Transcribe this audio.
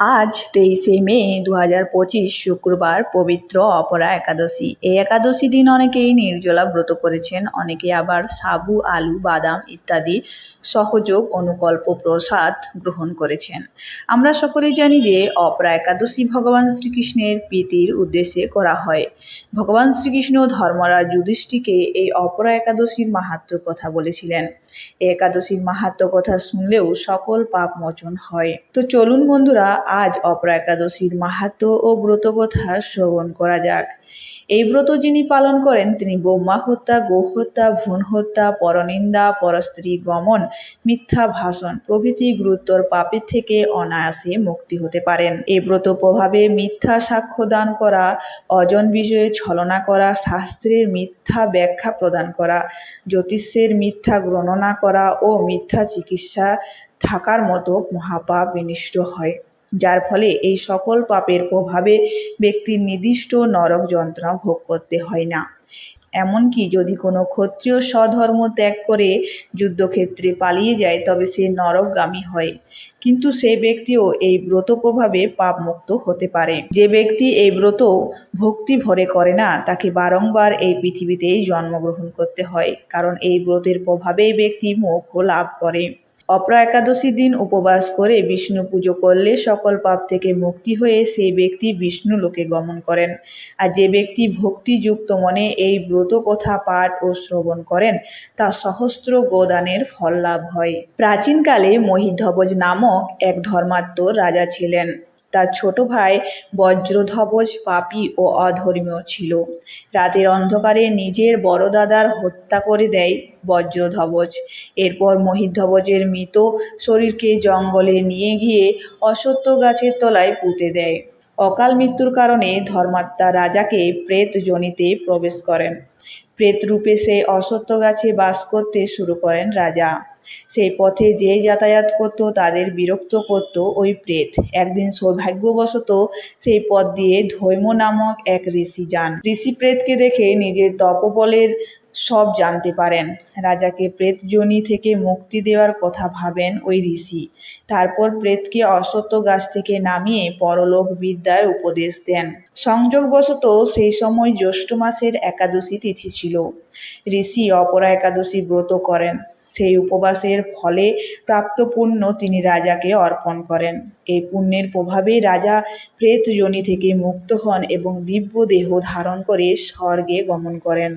আজ তেইশে মে দু হাজার পঁচিশ শুক্রবার পবিত্র অপরা একাদশী। এই একাদশী দিন অনেকেই নির্জলা ব্রত করেছেন, অনেকে আবার সাবু, আলু, বাদাম ইত্যাদি সহযোগ, অনুকল্প, প্রসাদ গ্রহণ করেছেন। আমরা সকলেই জানি যে অপরা একাদশী ভগবান শ্রীকৃষ্ণের প্রীতির উদ্দেশ্যে করা হয়। ভগবান শ্রীকৃষ্ণ ধর্মরাজ যুধিষ্ঠিকে এই অপরা একাদশীর মাহাত্ম কথা বলেছিলেন। এই একাদশীর মাহাত্ম কথা শুনলেও সকল পাপ মোচন হয়। তো চলুন বন্ধুরা আজ অপরা একাদশীর মাহাত্ম ও ব্রত কথা শ্রবণ করা যাক। এই ব্রত যিনি পালন করেন, তিনি ব্রহ্মা হত্যা গো হত্যা, ভ্রূণ হত্যা, পরনিন্দা, পরস্ত্রী গমন, মিথ্যা ভাষণ, প্রভৃতি গুরুত্বর পাপের থেকে অনায়াসে মুক্তি হতে পারেন। এই ব্রত প্রভাবে মিথ্যা সাক্ষ্য দান করা, অজন বিষয়ে ছলনা করা, শাস্ত্রের মিথ্যা ব্যাখ্যা প্রদান করা জ্যোতিষের মিথ্যা গণনা করা ও মিথ্যা চিকিৎসা থাকার মতো মহাপাপ বিনিষ্ট হয়। যার ফলে এই সকল পাপের প্রভাবে ব্যক্তির নির্দিষ্ট নরক যন্ত্রণা ভোগ করতে হয় না। এমনকি যদি কোনো ক্ষত্রিয় স্বধর্ম ত্যাগ করে যুদ্ধক্ষেত্রে পালিয়ে যায়, তবে সে নরকগামী হয়। কিন্তু সে ব্যক্তিও এই ব্রত প্রভাবে পাপমুক্ত হতে পারে। যে ব্যক্তি এই ব্রত ভক্তি ভরে করে না, তাকে বারংবার এই পৃথিবীতেই জন্মগ্রহণ করতে হয়, কারণ এই ব্রতের প্রভাবেই ব্যক্তি মোক্ষ লাভ করে। অপরা একাদশীর দিন উপবাস করে বিষ্ণু পুজো করলে সকল পাপ থেকে মুক্তি হয়ে সেই ব্যক্তি বিষ্ণু লোকে গমন করেন। আর যে ব্যক্তি ভক্তিযুক্ত মনে এই ব্রত কথা পাঠ ও শ্রবণ করেন, তা সহস্র গোদানের ফল লাভ হয়। প্রাচীনকালে মহিধ্বজ নামক এক ধর্মাত্ম রাজা ছিলেন। তার ছোট ভাই বজ্রধ্বজ পাপী ও অধর্মীয় ছিল। রাতের অন্ধকারে নিজের বড় দাদার হত্যা করে দেয় বজ্রধ্বজ। এরপর মহিধ্বজের মৃত শরীরকে জঙ্গলে নিয়ে গিয়ে অশ্বত্থ গাছের তলায় পুঁতে দেয়। অকাল মৃত্যুর কারণে ধর্মাত্মা রাজাকে প্রেত জনিতে প্রবেশ করেন। প্রেতরূপে সে অশ্বত্থ গাছে বাস করতে শুরু করেন রাজা। সেই পথে যে যাতায়াত করত, তাদের বিরক্ত করত ওই প্রেত। একদিন সৌভাগ্যবশত সেই পথ দিয়ে ধৈম নামক এক ঋষি যান। ঋষি প্রেতকে দেখে নিজের তপবলের সব জানতে পারেন। রাজাকে প্রেতজনি থেকে মুক্তি দেওয়ার কথা ভাবেন ওই ঋষি। তারপর প্রেতকে অশ্বত্থ গাছ থেকে নামিয়ে পরলোক বিদ্যার উপদেশ দেন। সংযোগবশত সেই সময় জ্যৈষ্ঠ মাসের একাদশী তিথি ছিল। ঋষি অপরা একাদশী ব্রত করেন। সেই উপবাসের ফলে প্রাপ্ত পুণ্য তিনি রাজাকে অর্পণ করেন। এই পুণ্যের প্রভাবে রাজা প্রেত থেকে মুক্ত হন এবং দিব্য দেহ ধারণ করে স্বর্গে গমন করেন।